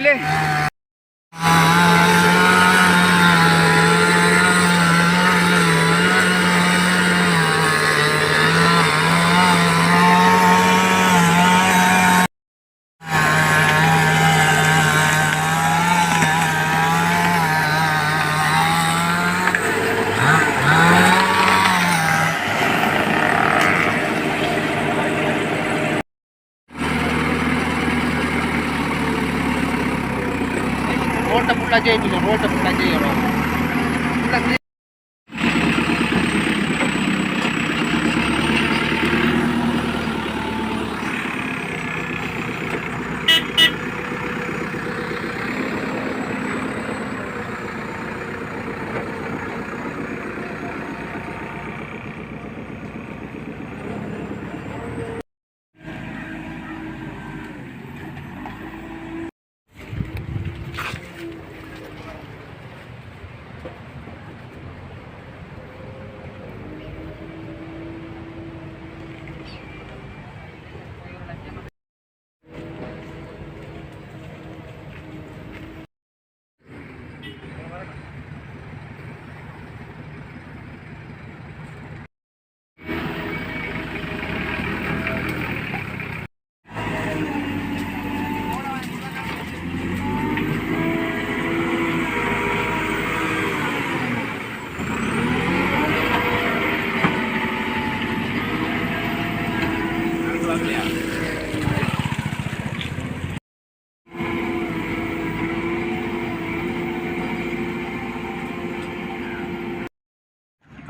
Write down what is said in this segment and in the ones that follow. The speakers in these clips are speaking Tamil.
Hayırlı. Pula Jaya dulu, roll to Pula Jaya roll.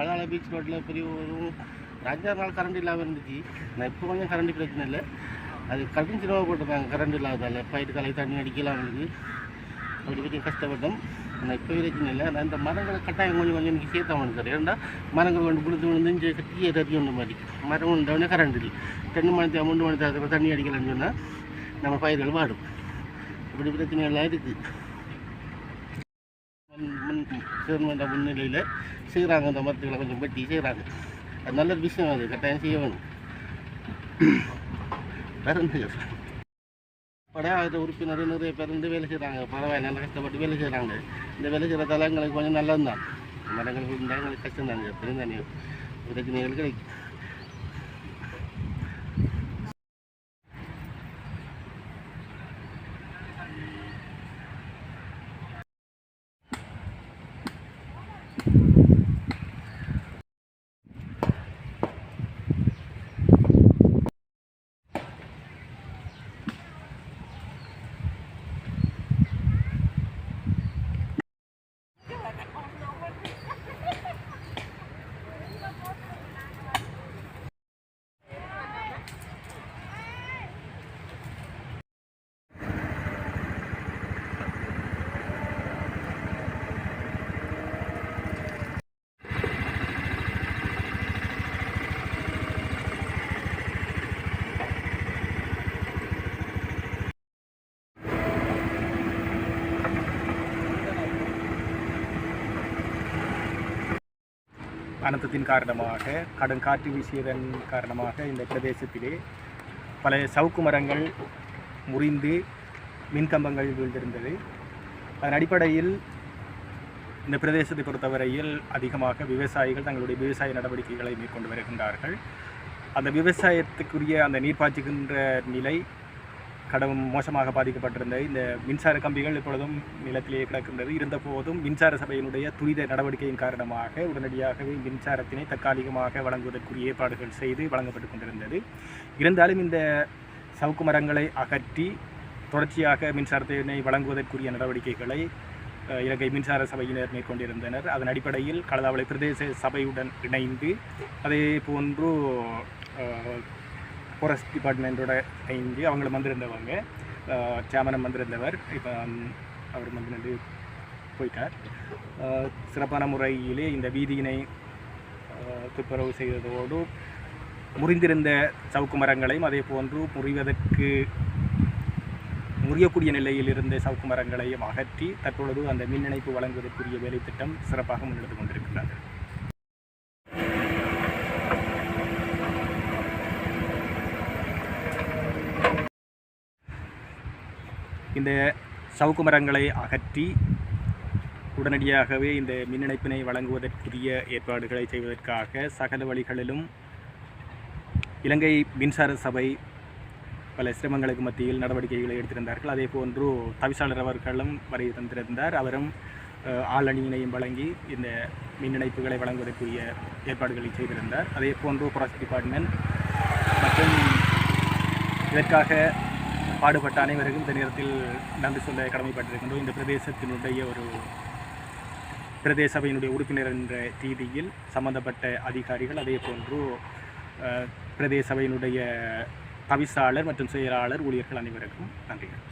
கல்லால பீச் ரோட்டில் பெரிய ஒரு ராஜா அஞ்சாறு நாள் கரண்ட் இல்லாமல் இருந்துச்சு. நான் இப்போ கொஞ்சம் கரண்ட் பிரச்சனை இல்லை. அது கரண்ட் சிரமம் போட்டிருக்காங்க கரண்ட் இல்லாததால். பயிர் கலை தண்ணி அடிக்கலாம் அவங்களுக்கு. அப்படி கொஞ்சம் கஷ்டப்பட்டோம். ஆனால் இப்போ பிரச்சனை இல்லை. அந்த இந்த மரங்களை கட்டாயம் கொஞ்சம் கொஞ்சம் எனக்கு சேர்த்தாமனு சார். ஏன்னா மரங்கள் கொண்டு புழுத்து விழுந்து இங்கே கட்டியே தட்டி ஒன்று மாதிரி. மரம் உண்டவுடனே கரண்ட் இல்லை. ரெண்டு மணி மூணு மணி தேர்தல் தண்ணி அடிக்கலாம்னு சொன்னால் நம்ம பயிர்கள் வாடும். இப்படி பிரச்சனை எல்லாம் இருக்குது சேர்மன்ற முன்னிலையில் செய்கிறாங்க அந்த மரத்துக்களை கொஞ்சம் வெட்டி செய்கிறாங்க அது நல்ல ஒரு விஷயம். அது கட்டாயம் செய்ய வேணும். பிறந்து படையாத உறுப்பினர் நிறைய பேர் வந்து வேலை செய்கிறாங்க பரவாயில்ல நல்லா கஷ்டப்பட்டு வேலை செய்கிறாங்க இந்த வேலை செய்கிறதால எங்களுக்கு கொஞ்சம் நல்லது தான் மரங்களுக்கு இருந்தால் எங்களுக்கு கஷ்டம் தான் எப்படியும் தானே பிரச்சனைகள் கிடைக்கும். அனர்த்தத்தின் காரணமாக கடும் காற்று வீசியதன் காரணமாக இந்த பிரதேசத்திலே பல சவுக்கு மரங்கள் முறிந்து மின்கம்பங்கள் வீழ்ந்திருந்தது. அதன் அடிப்படையில் இந்த பிரதேசத்தை பொறுத்தவரையில் அதிகமாக விவசாயிகள் தங்களுடைய விவசாய நடவடிக்கைகளை மேற்கொண்டு வருகின்றார்கள். அந்த விவசாயத்துக்குரிய அந்த நீர் பாய்ச்சுகின்ற நிலை கடும் மோசமாக பாதிக்கப்பட்டிருந்த இந்த மின்சார கம்பிகள் இப்பொழுதும் நிலத்திலேயே கிடக்கின்றது. இருந்த போதும் மின்சார சபையினுடைய துரித நடவடிக்கையின் காரணமாக உடனடியாகவே மின்சாரத்தினை தற்காலிகமாக வழங்குவதற்குரிய ஏற்பாடுகள் செய்து வழங்கப்பட்டு கொண்டிருந்தது. இருந்தாலும் இந்த சவுக்கு மரங்களை அகற்றி தொடர்ச்சியாக மின்சாரத்தினை வழங்குவதற்குரிய நடவடிக்கைகளை இலங்கை மின்சார சபையினர் மேற்கொண்டிருந்தனர். அதன் அடிப்படையில் களதாவளை பிரதேச சபையுடன் இணைந்து அதே போன்று ஃபாரஸ்ட் டிபார்ட்மெண்ட்டோட இணைந்து அவங்களும் வந்திருந்தவங்க. சேமனம் வந்திருந்தவர். இப்போ அவர் வந்து போயிட்டார். சிறப்பான முறையிலே இந்த வீதியினை துப்புரவு செய்ததோடு முறிந்திருந்த சவுக்கு மரங்களையும் அதே போன்று முறிவதற்கு முறியக்கூடிய நிலையில் இருந்த சவுக்கு மரங்களையும் அகற்றி தற்பொழுது அந்த மின் இணைப்பு வழங்குவதற்குரிய வேலை திட்டம் சிறப்பாக முன்னெடுத்து கொண்டிருக்கிறார்கள் இந்த சவுக்கு மரங்களை அகற்றி உடனடியாகவே இந்த மின் இணைப்பினை வழங்குவதற்குரிய ஏற்பாடுகளை செய்வதற்காக சகல வழிகளிலும் இலங்கை மின்சார சபை பல சிரமங்களுக்கு மத்தியில் நடவடிக்கைகளை எடுத்திருந்தார்கள். அதே போன்று தவிசாளர் அவர்களும் வரை தந்திருந்தார். அவரும் ஆளணியினையும் வழங்கி இந்த மின் இணைப்புகளை வழங்குவதற்குரிய ஏற்பாடுகளை செய்திருந்தார். அதே போன்று ஃபாரஸ்ட் டிபார்ட்மெண்ட் மற்றும் இதற்காக பாடுபட்ட அனைவருக்கும் இந்த நேரத்தில் நன்றி சொல்ல கடமைப்பட்டிருக்கின்றோம். இந்த பிரதேசத்தினுடைய ஒரு பிரதேச சபையினுடைய உறுப்பினர் என்ற ரீதியில் சம்பந்தப்பட்ட அதிகாரிகள் அதே போன்று பிரதேச சபையினுடைய தவிசாளர் மற்றும் செயலாளர் ஊழியர்கள் அனைவருக்கும் நன்றிகள்.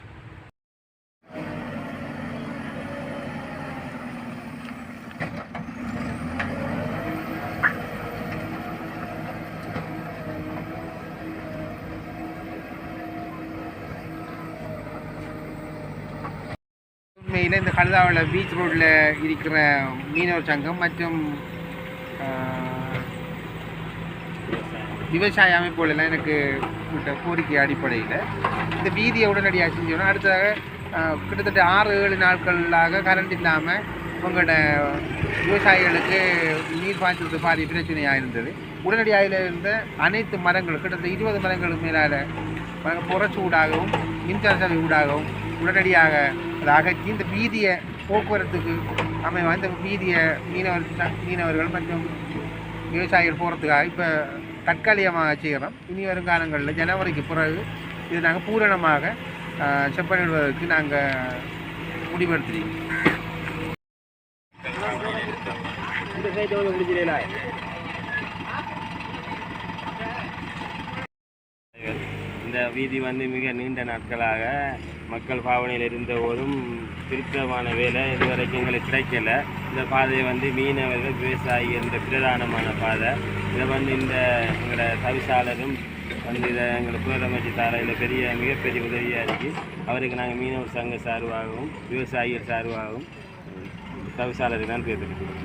உண்மையில் பீச் ரோட்டில் இருக்கிற மீனவர் சங்கம் மற்றும் விவசாய அமைப்புகளெல்லாம் எனக்கு விட்ட கோரிக்கை அடிப்படையில். இந்த வீதியை உடனடியாக செஞ்சோன்னா அடுத்ததாக கிட்டத்தட்ட ஆறு ஏழு நாட்களாக கரண்ட் இல்லாமல் உங்களோட விவசாயிகளுக்கு நீர் பாய்ச்சலுக்கு பாதி பிரச்சனையாக இருந்தது. உடனடியாக இருந்த அனைத்து மரங்களும் கிட்டத்தட்ட இருபது மரங்களுக்கு மேலால் புறச்சூடாகவும் ஊடாகவும் மின்சார ஊடாகவும் உடனடியாக அதை அகற்றி இந்த வீதியை போக்குவரத்துக்கு அமை வாய்ந்த வீதியை மீனவர் மீனவர்கள் மற்றும் விவசாயிகள் போகிறதுக்காக இப்போ தற்காலிகமாக செய்கிறோம் இனி வரும் காலங்களில் ஜனவரிக்கு பிறகு இது நாங்கள் பூரணமாக செப்பனிடுவதற்கு நாங்கள் முடிவெடுத்துருக்கோம் இந்த வீதி வந்து மிக நீண்ட நாட்களாக மக்கள் பாவனையில் இருந்த போதும் திருத்தமான வேலை இதுவரைக்கும் எங்களுக்கு கிடைக்கல. இந்த பாதையை வந்து மீனவர்கள் விவசாயி என்ற பிரதானமான பாதை. இதை வந்து இந்த எங்களோட தவிசாளரும் வந்து இதை எங்களை புனரமைச்சு இதில் பெரிய மிகப்பெரிய உதவியாக இருக்குது அவருக்கு நாங்கள் மீனவர் சங்க சார்பாகவும் விவசாயிகள் சார்பாகவும் தவிசாளருக்கு தான் தேர்ந்தெடுக்கிறோம்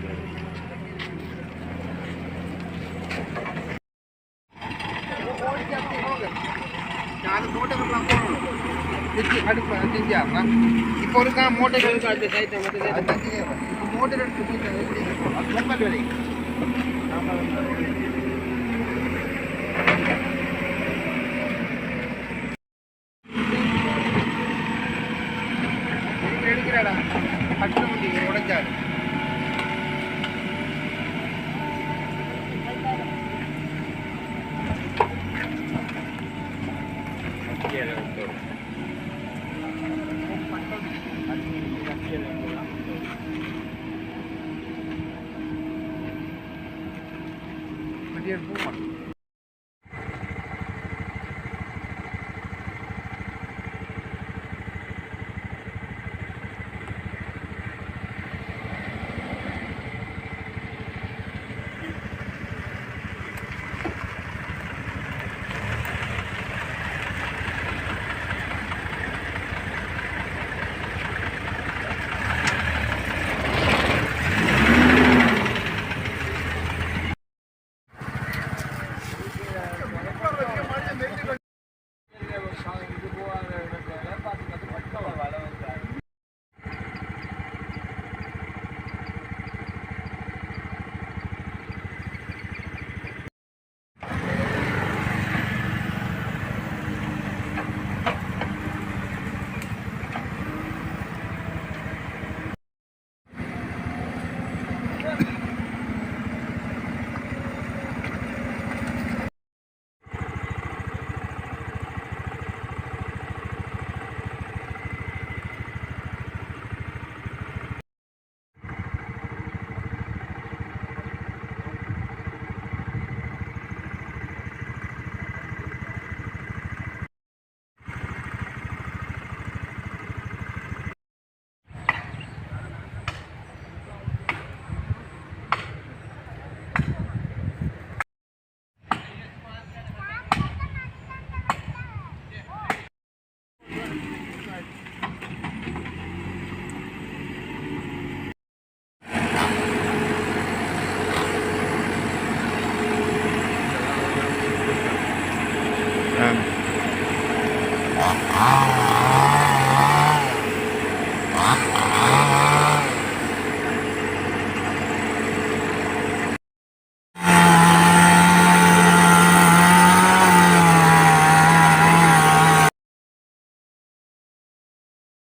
நாலு மூட்டைகள்லாம் போகணும் திருச்சி அடுப்பு இப்போ இருக்கா மூட்டைகள் எடுத்து எப்படி இருக்கும்? அது ரொம்ப வேலை